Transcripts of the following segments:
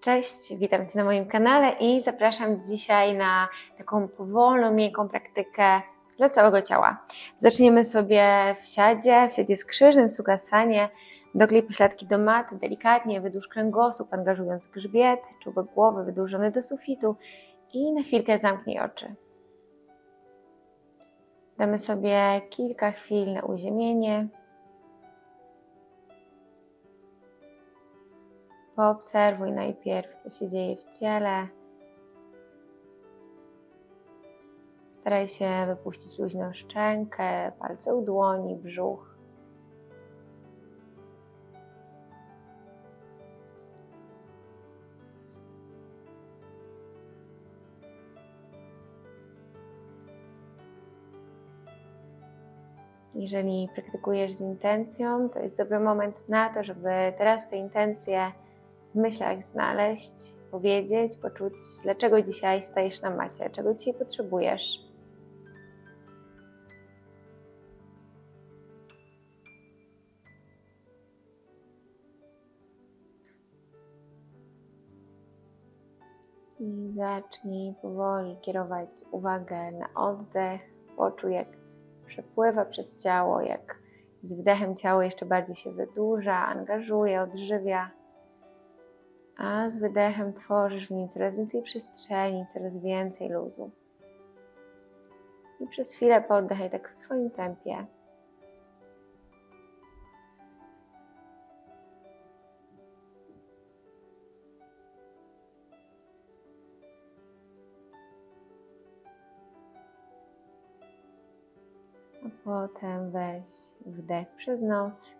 Cześć, witam Cię na moim kanale i zapraszam dzisiaj na taką powolną, miękką praktykę dla całego ciała. Zaczniemy sobie w siadzie, w siadzie skrzyżnym, w sukasanie. Doklej pośladki do maty, delikatnie wydłuż kręgosłup, angażując grzbiet, czubek głowy wydłużony do sufitu i na chwilkę zamknij oczy. Damy sobie kilka chwil na uziemienie. Poobserwuj najpierw, co się dzieje w ciele. Staraj się wypuścić luźną szczękę, palce u dłoni, brzuch. Jeżeli praktykujesz z intencją, to jest dobry moment na to, żeby teraz te intencje w myślach znaleźć, powiedzieć, poczuć, dlaczego dzisiaj stajesz na macie, czego dzisiaj potrzebujesz. I zacznij powoli kierować uwagę na oddech. Poczuj, jak przepływa przez ciało, jak z wdechem ciało jeszcze bardziej się wydłuża, angażuje, odżywia a z wydechem tworzysz w nim coraz więcej przestrzeni, coraz więcej luzu. I przez chwilę poddechaj tak w swoim tempie. A potem weź wdech przez nos,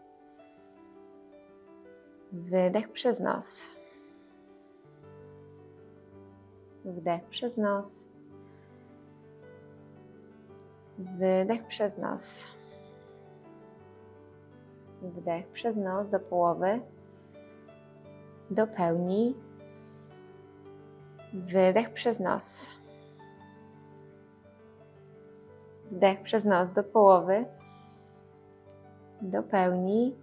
wydech przez nos. Wdech przez nos. Wydech przez nos. Wdech przez nos do połowy. Do pełni. Wydech przez nos. Wdech przez nos do połowy. Do pełni.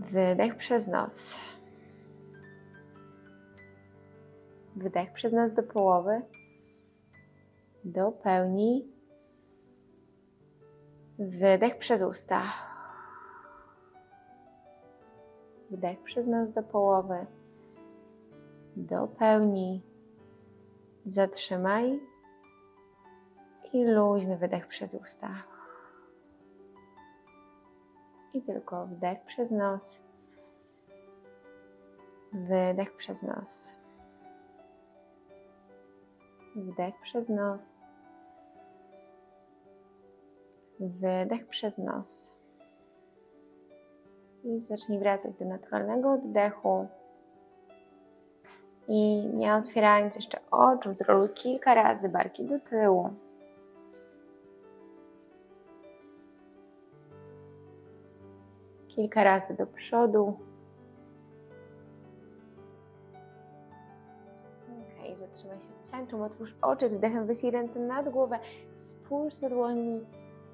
Wydech przez nos. Wdech przez nas do połowy, do pełni. Wydech przez usta. Wdech przez nos do połowy, do pełni. Zatrzymaj i luźny wydech przez usta. I tylko wdech przez nos, wydech przez nos. Wdech przez nos. Wydech przez nos. I zacznij wracać do naturalnego oddechu. I nie otwierając jeszcze oczu, zroluj kilka razy barki do tyłu. Kilka razy do przodu. Centrum, otwórz oczy, z wdechem wyślij ręce nad głowę, spójrz dłońmi,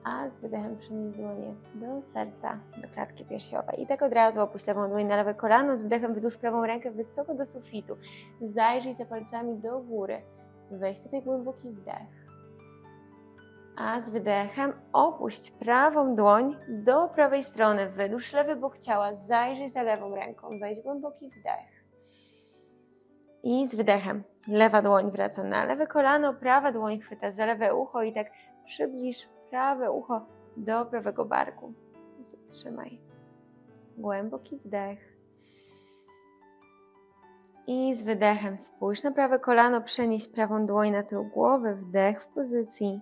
a z wydechem przenieś dłonie do serca, do klatki piersiowej. I tak od razu opuść lewą dłoń na lewe kolano, z wdechem wydłuż prawą rękę wysoko do sufitu. Zajrzyj za palcami do góry. Weź tutaj głęboki wdech. A z wydechem opuść prawą dłoń do prawej strony. Wydłuż lewy bok ciała, zajrzyj za lewą ręką. Weź głęboki wdech. I z wydechem lewa dłoń wraca na lewe kolano, prawa dłoń chwyta za lewe ucho i tak przybliż prawe ucho do prawego barku. Zatrzymaj. Głęboki wdech. I z wydechem spójrz na prawe kolano, przenieś prawą dłoń na tył głowy, wdech w pozycji.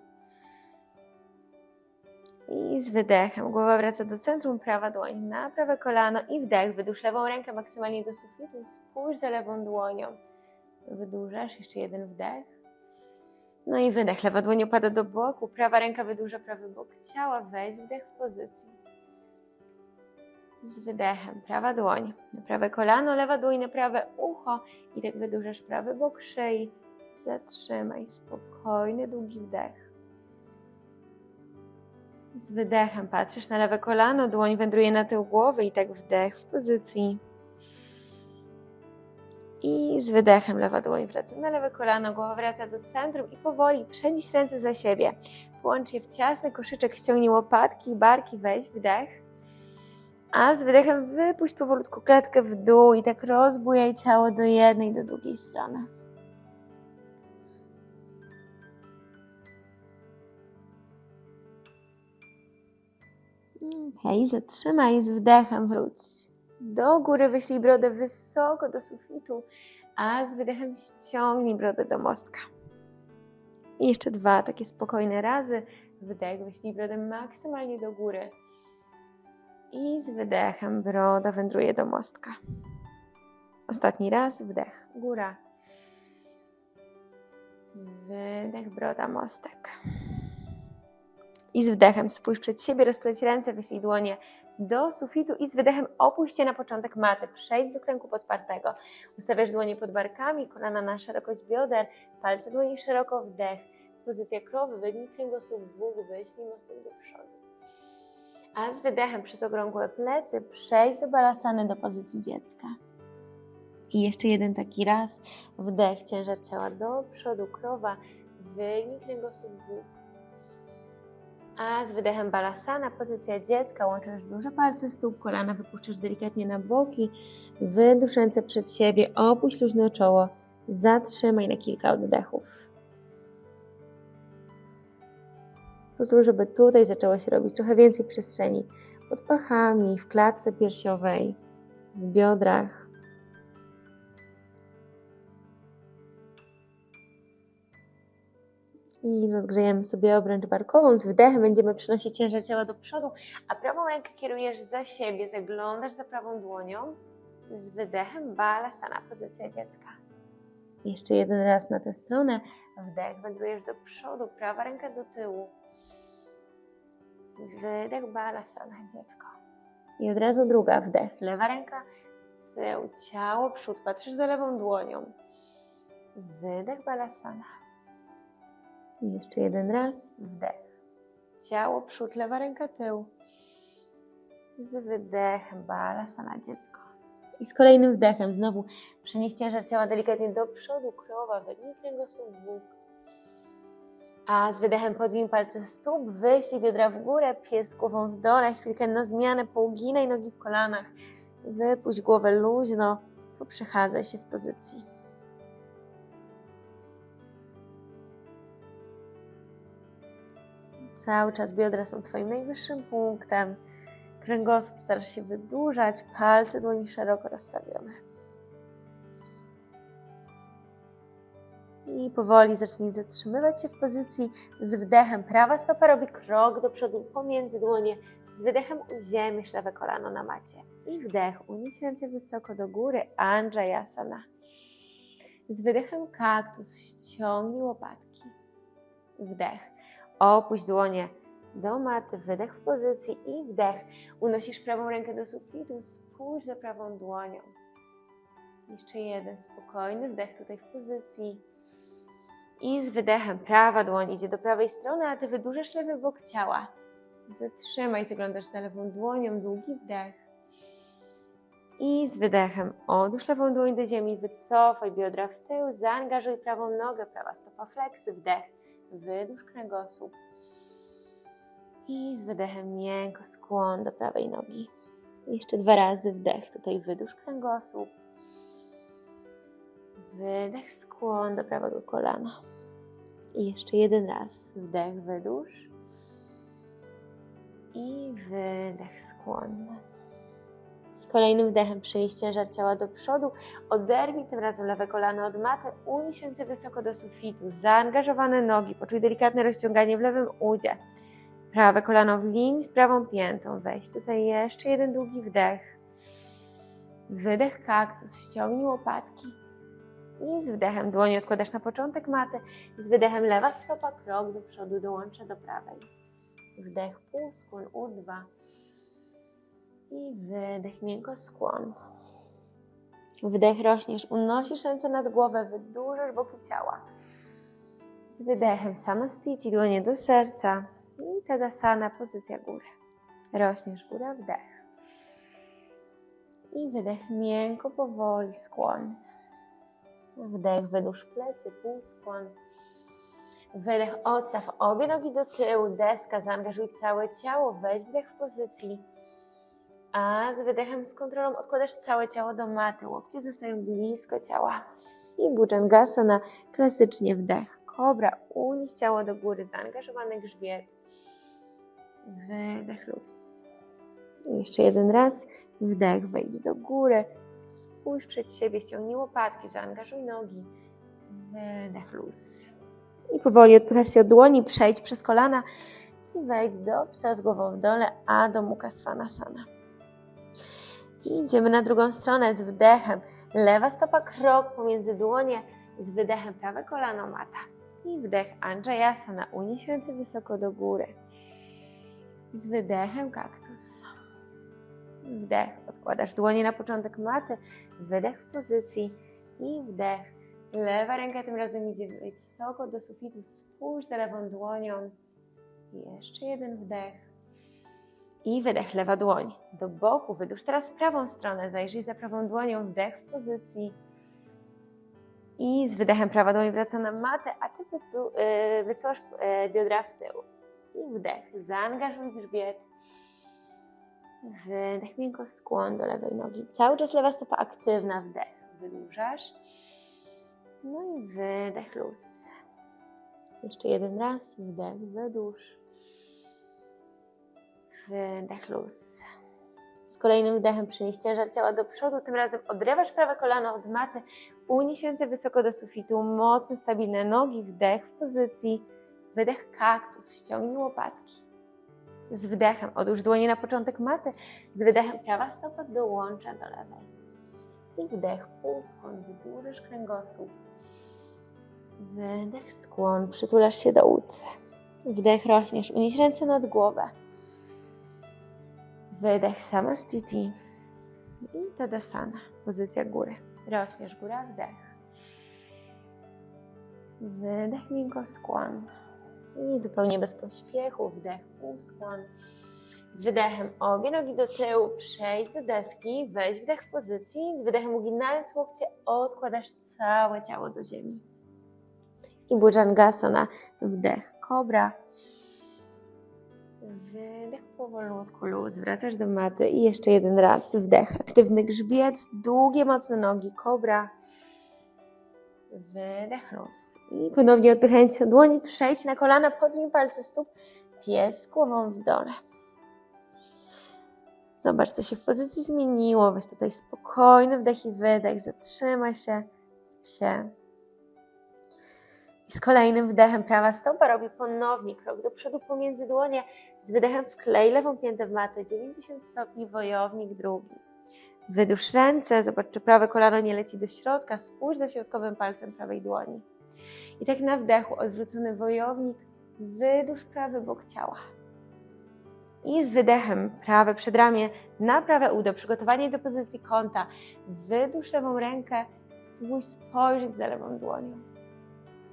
I z wydechem głowa wraca do centrum, prawa dłoń na prawe kolano i wdech, wydłuż lewą rękę maksymalnie do sufitu, spójrz za lewą dłonią wydłużasz, jeszcze jeden wdech. No i wydech, lewa dłoń opada do boku, prawa ręka wydłuża prawy bok ciała, weź wdech w pozycji. Z wydechem, prawa dłoń na prawe kolano, lewa dłoń na prawe ucho i tak wydłużasz prawy bok szyi. Zatrzymaj, spokojny, długi wdech. Z wydechem patrzysz na lewe kolano, dłoń wędruje na tył głowy i tak wdech w pozycji. I z wydechem lewa dłoń wraca na lewe kolano, głowa wraca do centrum i powoli przenieś ręce za siebie. Połącz je w ciasny koszyczek, ściągnij łopatki, barki, weź wdech. A z wydechem wypuść powolutku klatkę w dół i tak rozbujaj ciało do jednej, do drugiej strony. Okej, zatrzymaj z wdechem, wróć. Do góry wyślij brodę wysoko do sufitu, a z wydechem ściągnij brodę do mostka. I jeszcze dwa takie spokojne razy. Wdech, wyślij brodę maksymalnie do góry. I z wydechem broda wędruje do mostka. Ostatni raz, wdech, góra. Wydech, broda, mostek. I z wdechem spójrz przed siebie, rozpleć ręce, wyślij dłonie do sufitu i z wydechem opuść się na początek maty. Przejdź do kręgu podpartego. Ustawiasz dłonie pod barkami, kolana na szerokość bioder, palce dłoni szeroko, wdech. Pozycja krowy, wygnij kręgosłup w bóg, wyślij mostek do przodu. A z wydechem przez okrągłe plecy przejdź do balasany, do pozycji dziecka. I jeszcze jeden taki raz. Wdech, ciężar ciała do przodu, krowa, wygnij kręgosłup w bóg. A z wydechem balasana, pozycja dziecka, łączysz duże palce stóp, kolana wypuszczasz delikatnie na boki, wydusz ręce przed siebie, opuść luźno czoło, zatrzymaj na kilka oddechów. Pozwól, żeby tutaj zaczęło się robić trochę więcej przestrzeni pod pachami, w klatce piersiowej, w biodrach. I rozgrzejemy sobie obręcz barkową. Z wydechem będziemy przenosić ciężar ciała do przodu, a prawą rękę kierujesz za siebie, zaglądasz za prawą dłonią. Z wydechem balasana, pozycja dziecka. Jeszcze jeden raz na tę stronę. Wdech, wędrujesz do przodu, prawa ręka do tyłu. Wydech, balasana, dziecko. I od razu druga, wdech, lewa ręka, tył, ciało, przód, patrzysz za lewą dłonią. Wydech, balasana. I jeszcze jeden raz, wdech. Ciało, przód, lewa ręka, tył. Z wydechem, balasana, dziecko. I z kolejnym wdechem znowu przenieś ciężar ciała delikatnie do przodu, krowa, wygnij kręgosłup w. A z wydechem podwin palce stóp, wyślij biodra w górę, pies głową w dole, chwilkę na zmianę, pouginaj nogi w kolanach, wypuść głowę luźno, poprzechadzaj się w pozycji. Cały czas biodra są Twoim najwyższym punktem. Kręgosłup starasz się wydłużać, palce dłoni szeroko rozstawione. I powoli zacznij zatrzymywać się w pozycji z wdechem. Prawa stopa robi krok do przodu pomiędzy dłonie. Z wydechem uziemisz lewe kolano na macie. I wdech, unieś ręce wysoko do góry, Anjayasana. Z wydechem kaktus, ściągnij łopatki. Wdech, opuść dłonie do maty, wydech w pozycji i wdech. Unosisz prawą rękę do sufitu, spójrz za prawą dłonią. Jeszcze jeden spokojny wdech tutaj w pozycji. I z wydechem prawa dłoń idzie do prawej strony, a ty wydłużasz lewy bok ciała. Zatrzymaj, zaglądasz za lewą dłonią, długi wdech. I z wydechem odłóż lewą dłoń do ziemi, wycofaj biodra w tył, zaangażuj prawą nogę, prawa stopa fleksy, wdech, wydłuż kręgosłup. I z wydechem miękko skłon do prawej nogi. Jeszcze dwa razy wdech, tutaj wydłuż kręgosłup. Wydech, skłon do prawego kolana. I jeszcze jeden raz. Wdech, wydłuż. I wydech, skłon. Z kolejnym wdechem przenieś ciężar ciała do przodu. Oderwij tym razem lewe kolano od maty. Unieś wysoko do sufitu. Zaangażowane nogi. Poczuj delikatne rozciąganie w lewym udzie. Prawe kolano w linii z prawą piętą. Weź tutaj jeszcze jeden długi wdech. Wydech kaktus. Ściągnij łopatki. I z wdechem dłonie odkładasz na początek maty. Z wydechem lewa stopa krok do przodu dołącza do prawej. Wdech pół, skłon U2. I wydech miękko skłon. Wdech rośniesz, unosisz ręce nad głowę, wydłużasz boki ciała. Z wydechem samastiti, dłonie do serca. I tadasana, pozycja góry. Rośniesz góra, wdech. I wydech miękko, powoli, skłon. Wdech, wydłuż plecy, półskłon. Wydech, odstaw obie nogi do tyłu, deska, zaangażuj całe ciało, weź wdech w pozycji. A z wydechem, z kontrolą odkładasz całe ciało do maty, łokcie zostają blisko ciała. I Bhujangasana, klasycznie wdech. Kobra, unieś ciało do góry, zaangażowany grzbiet. Wydech, luz. Jeszcze jeden raz, wdech, wejdź do góry, spójrz przed siebie, ściągnij łopatki, zaangażuj nogi. Wydech, luz. I powoli odpychasz się od dłoni, przejdź przez kolana i wejdź do psa z głową w dole, a do Mukha Svanasana. I idziemy na drugą stronę z wdechem. Lewa stopa krok pomiędzy dłonie, z wydechem prawe kolano mata. I wdech Anjayasana, unieś ręce wysoko do góry. Z wydechem kaktus. Wdech, odkładasz dłonie na początek maty, wydech w pozycji i wdech. Lewa ręka tym razem idzie wysoko do sufitu, spójrz za lewą dłonią. I jeszcze jeden wdech. I wydech, lewa dłoń do boku, wydłuż teraz prawą stronę, zajrzyj za prawą dłonią, wdech w pozycji. I z wydechem prawa dłoń wraca na matę, a ty yy, wysyłasz yy, biodra w tył. I wdech, zaangażuj grzbiet. Wydech, miękko skłon do lewej nogi. Cały czas lewa stopa aktywna, wdech. Wydłużasz. No i wydech, luz. Jeszcze jeden raz, wdech, wydłuż. Wydech, luz. Z kolejnym wdechem przynieś ciężar ciała do przodu, tym razem odrywasz prawe kolano od maty, unieś ręce wysoko do sufitu, mocne, stabilne nogi, wdech w pozycji, wydech kaktus, ściągnij łopatki. Z wdechem odłóż dłonie na początek maty, z wydechem prawa stopa dołącza do lewej. I wdech, półskłon, wydłużysz kręgosłup. Wydech, skłon, przytulasz się do łód. Wdech, rośniesz, unieś ręce nad głowę. Wydech, samastiti. I tadasana, pozycja góry. Rośniesz, góra, wdech. Wydech, miękko, skłon. I zupełnie bez pośpiechu, wdech, półskłon. Z wydechem obie nogi do tyłu, przejdź do deski, weź wdech w pozycji. Z wydechem uginając łokcie, odkładasz całe ciało do ziemi. I Bhujangasana, wdech, kobra. Wydech powolutku, luz, wracasz do maty i jeszcze jeden raz, wdech, aktywny grzbiet, długie, mocne nogi, kobra. Wydech, luz. I ponownie odpychając się dłoni, przejdź na kolana, podwij palce stóp, pies głową w dole. Zobacz, co się w pozycji zmieniło. Weź tutaj spokojny wdech i wydech. Zatrzymaj się w psie. I z kolejnym wdechem prawa stopa robi ponownie krok do przodu pomiędzy dłonie. Z wydechem wklej lewą piętę w matę. 90 stopni, wojownik drugi. Wydłuż ręce, zobacz, czy prawe kolano nie leci do środka. Spójrz za środkowym palcem prawej dłoni. I tak na wdechu odwrócony wojownik. Wydłuż prawy bok ciała. I z wydechem prawe przedramię na prawe udo. Przygotowanie do pozycji kąta. Wydłuż lewą rękę. Spróbuj spojrzeć za lewą dłonią.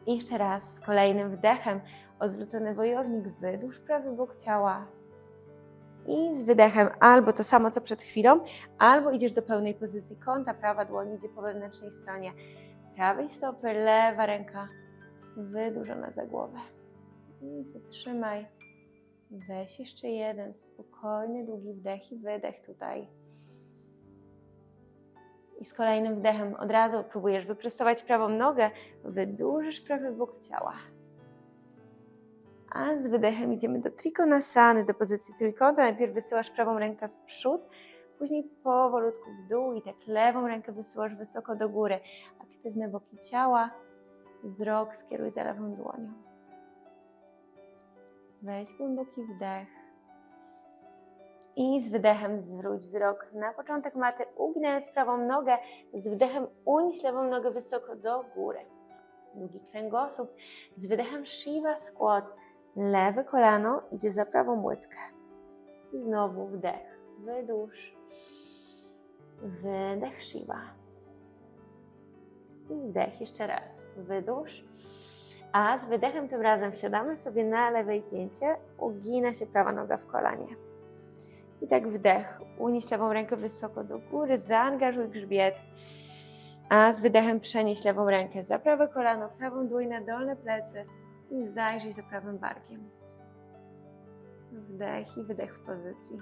I jeszcze raz z kolejnym wdechem odwrócony wojownik. Wydłuż prawy bok ciała. I z wydechem albo to samo co przed chwilą, albo idziesz do pełnej pozycji kąta. Prawa dłoń idzie po wewnętrznej stronie prawej stopy, lewa ręka wydłużona za głowę. I zatrzymaj. Weź jeszcze jeden spokojny, długi wdech i wydech tutaj. I z kolejnym wdechem od razu próbujesz wyprostować prawą nogę, wydłużysz prawy bok ciała. A z wydechem idziemy do trikonasany, do pozycji trójkąta. Najpierw wysyłasz prawą rękę w przód, później powolutku w dół i tak lewą rękę wysyłasz wysoko do góry. Aktywne boki ciała, wzrok skieruj za lewą dłonią. Weź głęboki wdech. I z wydechem zwróć wzrok na początek maty, uginając prawą nogę. Z wdechem unieś lewą nogę wysoko do góry. Długi kręgosłup. Z wydechem Shiva skład. Lewe kolano idzie za prawą łydkę. I znowu wdech. Wydłuż. Wydech Shiva. I wdech jeszcze raz. Wydłuż. A z wydechem tym razem wsiadamy sobie na lewej pięcie, ugina się prawa noga w kolanie. I tak wdech, unieś lewą rękę wysoko do góry, zaangażuj grzbiet. A z wydechem przenieś lewą rękę za prawe kolano, prawą dłoń na dolne plecy i zajrzyj za prawym barkiem. Wdech i wydech w pozycji.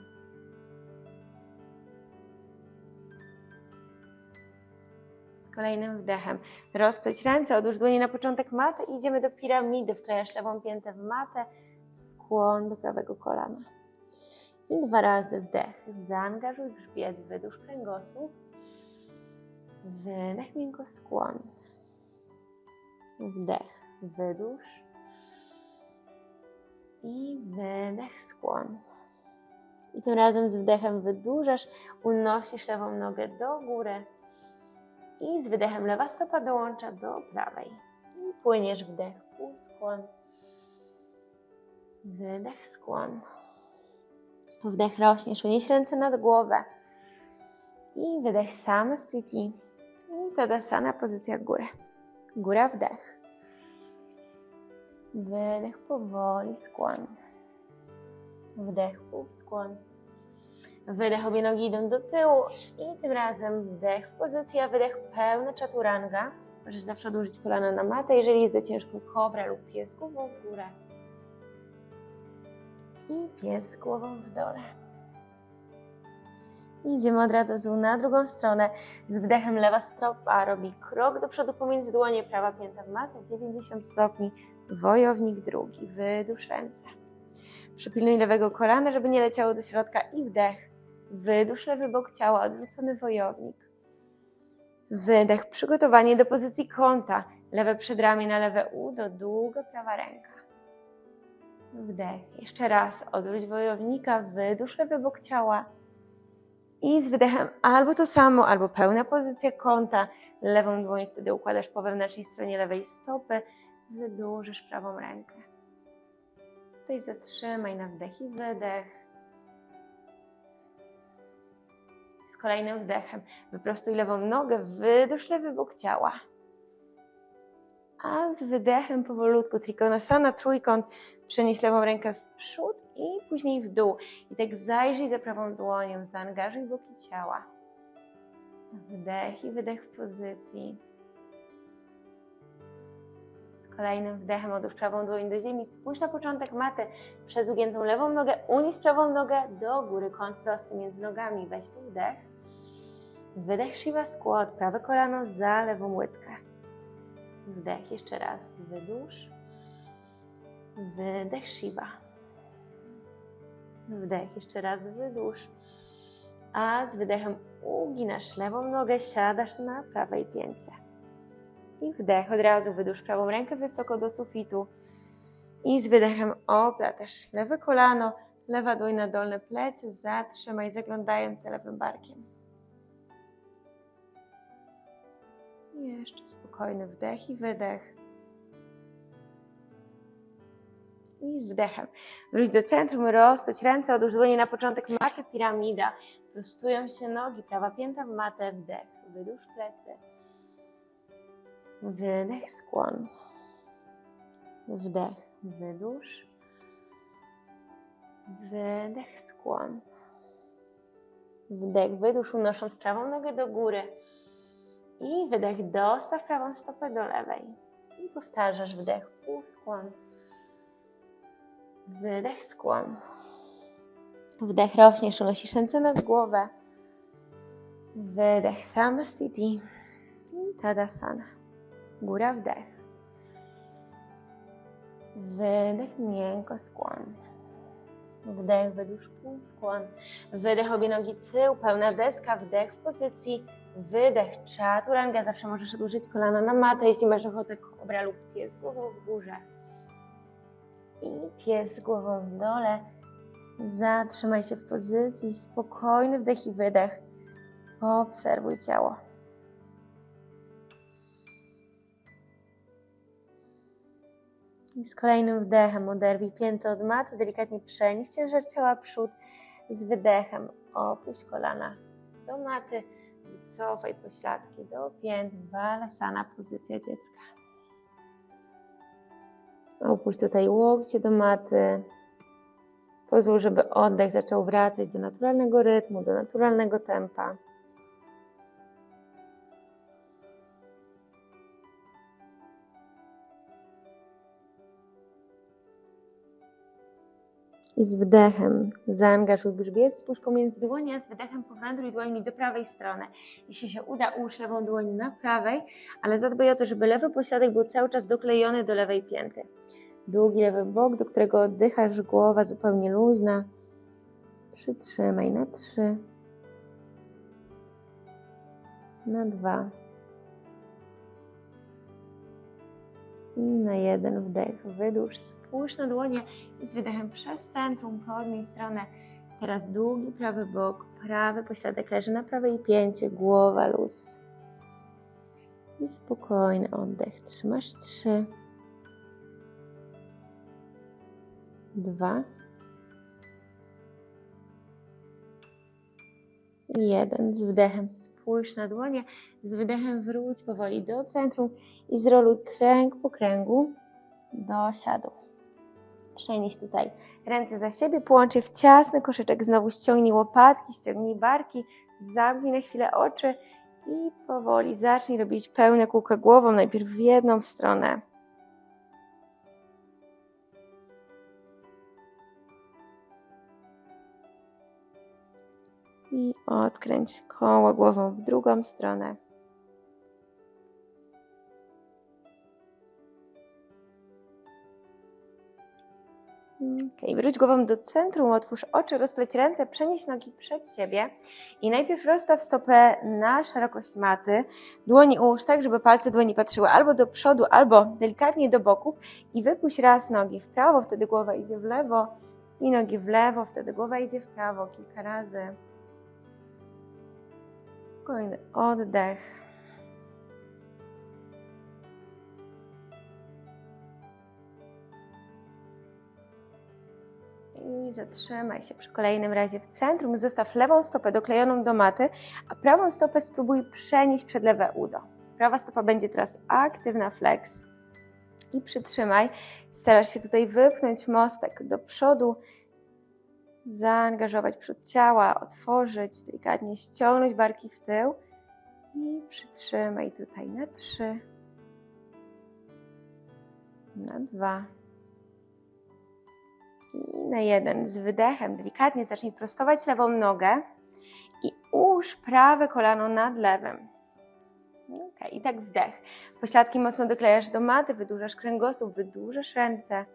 Z kolejnym wdechem rozpleć ręce, odłóż dłonie na początek maty i idziemy do piramidy. Wklejasz lewą piętę w matę, skłon do prawego kolana. I dwa razy wdech. Zaangażuj grzbiet, wydłuż kręgosłup. Wydech, miękko skłon. Wdech, wydłuż. I wydech, skłon. I tym razem z wdechem wydłużasz, unosisz lewą nogę do góry. I z wydechem lewa stopa dołącza do prawej. I płyniesz wdech, skłon. Wydech, skłon. Wdech rośniesz, unieś ręce nad głowę. I wydech samastiti. I tadasana, pozycja góry. Góra, wdech. Wydech powoli, skłoń. Wdech, pół skłoń. Wydech, obie nogi idą do tyłu i tym razem wdech w pozycji, a wydech pełna chaturanga. Możesz zawsze odłożyć kolana na matę, jeżeli jest za ciężko kobra lub pies głową w górę. I pies głową w dole. Idziemy od razu na drugą stronę. Z wdechem lewa stopa robi krok do przodu pomiędzy dłonie, prawa pięta w matę, 90 stopni. Wojownik drugi, wydłuż ręce. Przypilnuj lewego kolana, żeby nie leciało do środka i wdech. Wydłuż lewy bok ciała, odwrócony wojownik. Wydech, przygotowanie do pozycji kąta. Lewe przedramię na lewe udo, długa prawa ręka. Wdech. Jeszcze raz. Odwróć wojownika, wydłuż lewy bok ciała. I z wydechem albo to samo, albo pełna pozycja kąta. Lewą dłoń wtedy układasz po wewnętrznej stronie lewej stopy. Wydłużysz prawą rękę. Tutaj zatrzymaj na wdech i wydech. Z kolejnym wdechem wyprostuj lewą nogę, wydłuż lewy bok ciała. A z wydechem powolutku Trikonasana, trójkąt, przenieś lewą rękę w przód i później w dół. I tak zajrzyj za prawą dłonią, zaangażuj boki ciała. Wdech i wydech w pozycji. Kolejnym wdechem odłóż prawą dłoń do ziemi. Spójrz na początek maty przez ugiętą lewą nogę. Unieś prawą nogę do góry, kąt prosty między nogami. Weź tu wdech. Wydech Shiva Squat, prawe kolano za lewą łydkę. Wdech jeszcze raz, wydłuż. Wydech Shiva. Wdech jeszcze raz, wydłuż. A z wydechem uginasz lewą nogę, siadasz na prawej pięcie. I wdech, od razu wydłuż prawą rękę wysoko do sufitu. I z wydechem oplatasz lewe kolano, lewa dłoń na dolne plecy, zatrzymaj zaglądając za lewym barkiem. Jeszcze spokojny wdech i wydech. I z wdechem. Wróć do centrum, rozpędź ręce, odłóż dłonie na początek maty, piramida. Prostują się nogi, prawa pięta w matę, wdech. Wydłuż plecy. Wydech, skłon. Wdech, wydłuż. Wydech, skłon. Wdech, wydłuż, unosząc prawą nogę do góry. I wydech, dostaw prawą stopę do lewej. I powtarzasz wdech, pół skłon. Wydech, skłon. Wdech, rośniesz, unosisz ręce nad głowę. Wydech, samastiti. I tadasana. Góra, wdech. Wydech, miękko, skłon. Wdech, wydłuż pół skłon. Wydech, obie nogi tył, pełna deska, wdech w pozycji Wydech, chaturanga. Zawsze możesz odłożyć kolana na matę, jeśli masz ochotę kobra lub pies głową w górze. I pies głową w dole. Zatrzymaj się w pozycji, spokojny wdech i wydech. Obserwuj ciało. I z kolejnym wdechem oderwij piętę od maty, delikatnie przenieś ciężar ciała przód. Z wydechem opuść kolana do maty Wycofaj pośladki do pięt, balasana, pozycja dziecka. Opuść tutaj łokcie do maty. Pozwól, żeby oddech zaczął wracać do naturalnego rytmu, do naturalnego tempa. I z wdechem zaangażuj grzbiet, spójrz pomiędzy dłonie, a z wydechem powędruj dłońmi do prawej strony. Jeśli się uda, ułóż lewą dłoń na prawej, ale zadbaj o to, żeby lewy pośladek był cały czas doklejony do lewej pięty. Długi lewy bok, do którego oddychasz, głowa zupełnie luźna. Przytrzymaj na trzy, na dwa i na jeden wdech. Wydłuż, spójrz na dłonie i z wydechem przez centrum podnij stronę. Teraz długi prawy bok, prawy pośladek leży na prawej pięcie, głowa luz. I spokojny oddech. Trzymasz trzy, dwa jeden. Z wdechem spójrz na dłonie, z wydechem wróć powoli do centrum i zroluj kręg po kręgu do siadu. Przenieś tutaj ręce za siebie, połącz je w ciasny koszyczek, znowu ściągnij łopatki, ściągnij barki, zamknij na chwilę oczy i powoli zacznij robić pełne kółka głową, najpierw w jedną stronę. I odkręć koło głową w drugą stronę. Ok, wróć głową do centrum, otwórz oczy, rozpleć ręce, przenieś nogi przed siebie i najpierw rozstaw stopę na szerokość maty. Dłoni ułóż tak, żeby palce dłoni patrzyły albo do przodu, albo delikatnie do boków i wypuść raz nogi w prawo, wtedy głowa idzie w lewo i nogi w lewo, wtedy głowa idzie w prawo kilka razy. Spokojny oddech. I zatrzymaj się przy kolejnym razie w centrum. Zostaw lewą stopę doklejoną do maty, a prawą stopę spróbuj przenieść przed lewe udo. Prawa stopa będzie teraz aktywna flex. I przytrzymaj. Starasz się tutaj wypchnąć mostek do przodu, zaangażować przód ciała, otworzyć, delikatnie ściągnąć barki w tył i przytrzymaj tutaj na trzy, na dwa i na jeden. Z wydechem delikatnie zacznij prostować lewą nogę i ułóż prawe kolano nad lewym. Ok, i tak wdech. Pośladki mocno doklejasz do maty, wydłużasz kręgosłup, wydłużasz ręce.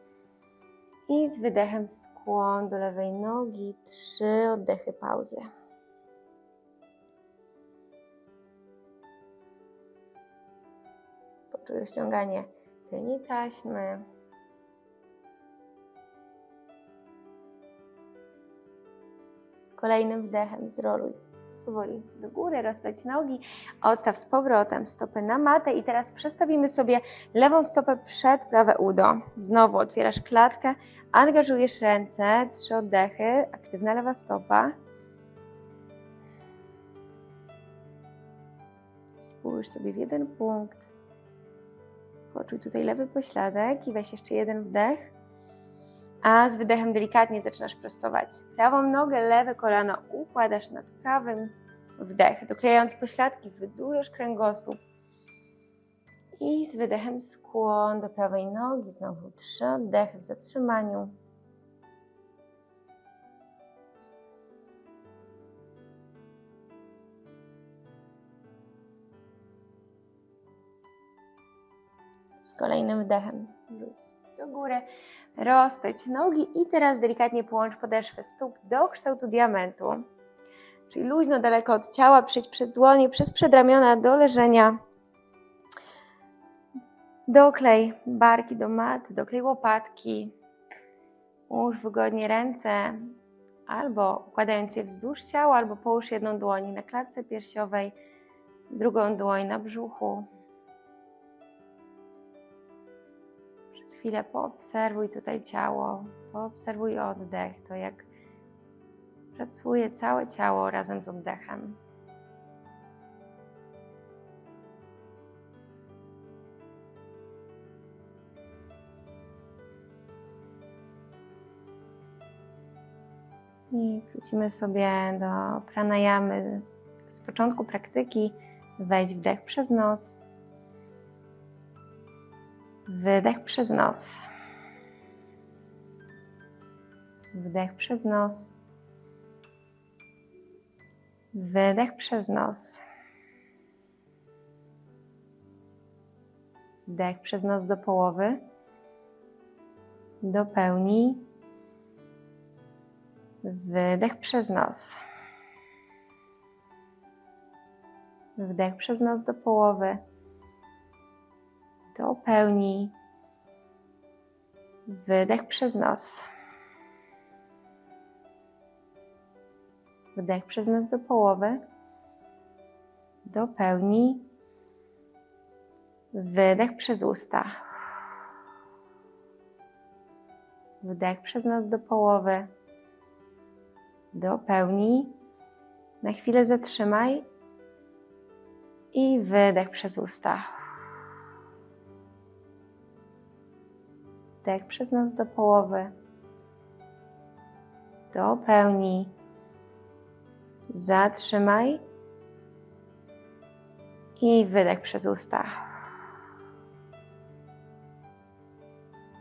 I z wydechem skłon do lewej nogi. Trzy oddechy pauzy. Poczuj rozciąganie tylnej taśmy. Kolejnym wdechem zroluj powoli do góry, rozpleć nogi, odstaw z powrotem stopę na matę i teraz przestawimy sobie lewą stopę przed prawe udo. Znowu otwierasz klatkę, angażujesz ręce, trzy oddechy, aktywna lewa stopa. Spójrz sobie w jeden punkt. Poczuj tutaj lewy pośladek i weź jeszcze jeden wdech. A z wydechem delikatnie zaczynasz prostować prawą nogę, lewe kolano układasz nad prawym. Wdech, doklejając pośladki, wydłużasz kręgosłup. I z wydechem skłon do prawej nogi, znowu trzy oddechy w zatrzymaniu. Z kolejnym wdechem wróć do góry, rozpędź nogi i teraz delikatnie połącz podeszwy stóp do kształtu diamentu. Czyli luźno daleko od ciała, przyjdź przez dłonie, przez przedramiona do leżenia. Doklej barki do mat, doklej łopatki. Ułóż wygodnie ręce, albo układając je wzdłuż ciała, albo połóż jedną dłoń na klatce piersiowej, drugą dłoń na brzuchu. Chwilę poobserwuj tutaj ciało, poobserwuj oddech, to jak pracuje całe ciało razem z oddechem. I wrócimy sobie do pranayamy. Z początku praktyki weź wdech przez nos, wydech przez nos. Wdech przez nos. Wydech przez nos. Wdech przez nos do połowy. Do pełni. Wydech przez nos. Wdech przez nos do połowy. Do pełni. Wydech przez nos. Wdech przez nos do połowy. Do pełni. Wydech przez usta. Wdech przez nos do połowy. Do pełni. Na chwilę zatrzymaj. I wydech przez usta. Wdech przez nos do połowy. Do pełni. Zatrzymaj. I wydech przez usta.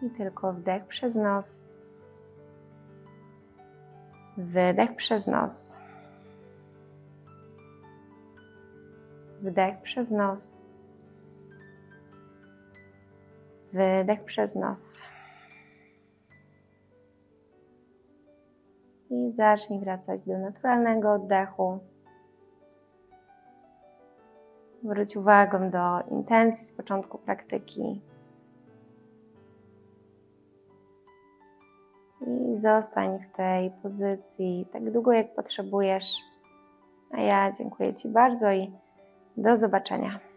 I tylko wdech przez nos. Wydech przez nos. Wdech przez nos. Wydech przez nos. I zacznij wracać do naturalnego oddechu. Wróć uwagę do intencji z początku praktyki. I zostań w tej pozycji tak długo, jak potrzebujesz. A ja dziękuję Ci bardzo i do zobaczenia.